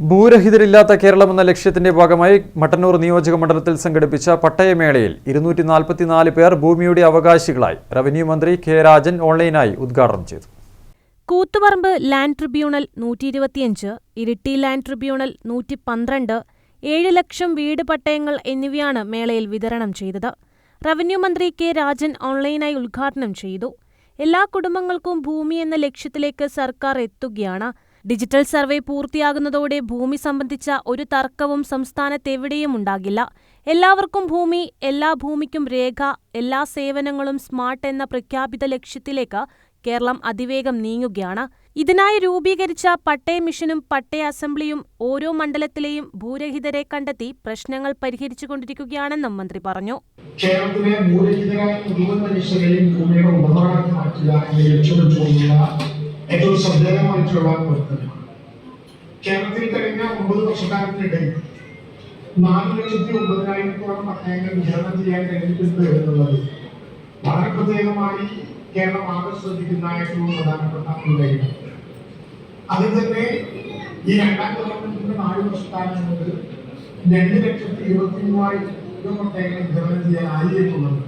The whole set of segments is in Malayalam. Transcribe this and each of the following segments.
ഭൂരഹിതരില്ലാത്ത കേരളം എന്ന ലക്ഷ്യത്തിന്റെ ഭാഗമായി മട്ടന്നൂർ നിയോജക മണ്ഡലത്തിൽ സംഘടിപ്പിച്ച പട്ടയമേളയിൽ ഇരുന്നൂറ്റി നാൽപ്പത്തിനാല് പേർ ഭൂമിയുടെ അവകാശികളായി റവന്യൂ മന്ത്രി കെ രാജൻ ഓൺലൈനായി ഉദ്ഘാടനം ചെയ്തു. കൂത്തുപറമ്പ് ലാൻഡ് ട്രിബ്യൂണൽ നൂറ്റി ഇരുപത്തിയഞ്ച് ഇരിട്ടി ലാൻഡ് ട്രിബ്യൂണൽ നൂറ്റി പന്ത്രണ്ട് ഏഴ് ലക്ഷം വീട് പട്ടയങ്ങൾ എന്നിവയാണ് മേളയിൽ വിതരണം ചെയ്തത്. റവന്യൂ മന്ത്രി കെ രാജൻ ഓൺലൈനായി ഉദ്ഘാടനം ചെയ്തു. എല്ലാ കുടുംബങ്ങൾക്കും ഭൂമി എന്ന ലക്ഷ്യത്തിലേക്ക് സർക്കാർ എത്തുകയാണ് ഡിജിറ്റൽ സർവേ പൂർത്തിയാകുന്നതോടെ ഭൂമി സംബന്ധിച്ച ഒരു തർക്കവും സംസ്ഥാനത്തെവിടെയും ഉണ്ടാകില്ല എല്ലാവർക്കും ഭൂമി എല്ലാ ഭൂമിക്കും രേഖ എല്ലാ സേവനങ്ങളും സ്മാർട്ട് എന്ന പ്രഖ്യാപിത ലക്ഷ്യത്തിലേക്ക് കേരളം അതിവേഗം നീങ്ങുകയാണ്. ഇതിനായി രൂപീകരിച്ച പട്ടയ മിഷനും പട്ടയ അസംബ്ലിയും ഓരോ മണ്ഡലത്തിലെയും ഭൂരഹിതരെ കണ്ടെത്തി പ്രശ്നങ്ങൾ പരിഹരിച്ചുകൊണ്ടിരിക്കുകയാണെന്നും മന്ത്രി പറഞ്ഞു. കേരളത്തിലെ ഭൂരഹിതരായ ഭൂമിയുടെ ഉടമകളാക്കി മാറ്റുക ഏറ്റവും ശ്രദ്ധേയമായിട്ടുള്ള പ്രവർത്തനമാണ് കേരളത്തിൽ കഴിഞ്ഞ ഒമ്പത് വർഷക്കാലത്തിനിടയിൽ നാല് ലക്ഷത്തി ഒമ്പതിനായിരത്തോളം പട്ടയങ്ങൾ വിതരണം ചെയ്യാൻ കഴിഞ്ഞിട്ടുണ്ട് എന്നുള്ളത് വളരെ പ്രത്യേകമായി കേരളം ആകെ ശ്രദ്ധിക്കുന്ന ഏറ്റവും പ്രധാനപ്പെട്ട ഒരു കാര്യമാണ് അതിൽ തന്നെ ഈ രണ്ടാം ഗവൺമെന്റിന്റെ നാല് വർഷക്കാലം കൊണ്ട് രണ്ട് ലക്ഷത്തി ഇരുപത്തി മൂവായിരം പട്ടയങ്ങൾ വിതരണം ചെയ്യാൻ എന്നുള്ളത്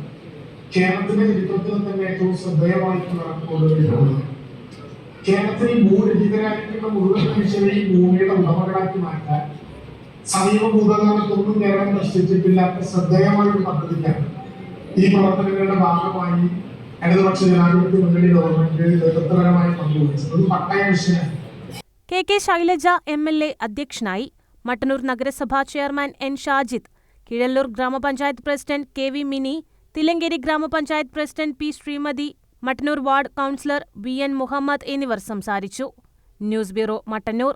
കേരളത്തിന്റെ ചരിത്രത്തിൽ തന്നെ ഏറ്റവും ശ്രദ്ധേയമായിട്ടുള്ള റെക്കോർഡുകളിലാണ് കേരളത്തിൽ ഭൂരഹിതരായിട്ടുള്ള മുഴുവൻ മനുഷ്യരെയും ഭൂമിയുടെ ഉടമകളാക്കി മാറ്റാൻ സമീപ ഭൂതകാലത്തൊന്നും കേരളം നശിച്ചിട്ടില്ലാത്ത ശ്രദ്ധേയമായ ഒരു പദ്ധതിക്കാണ്. ഈ പ്രവർത്തനങ്ങളുടെ ഭാഗമായി ഇടതുപക്ഷ ജനാധിപത്യ മുന്നണി ഗവൺമെന്റ് നേതൃത്വപരമായി പങ്കുവഹിച്ചത്. ഒരു പട്ടയ വിഷയമാണ് K K Shailaja M L A അധ്യക്ഷനായി മട്ടന്നൂർ നഗരസഭാ ചെയർമാൻ എൻ ഷാജിദ് കിഴല്ലൂർ ഗ്രാമപഞ്ചായത്ത് president K V Mini Thillankeri ഗ്രാമപഞ്ചായത്ത് president P Sreemathi Mattannur ward councillor V N Muhammad എന്നിവർ സംസാരിച്ചു. News bureau Mattannur.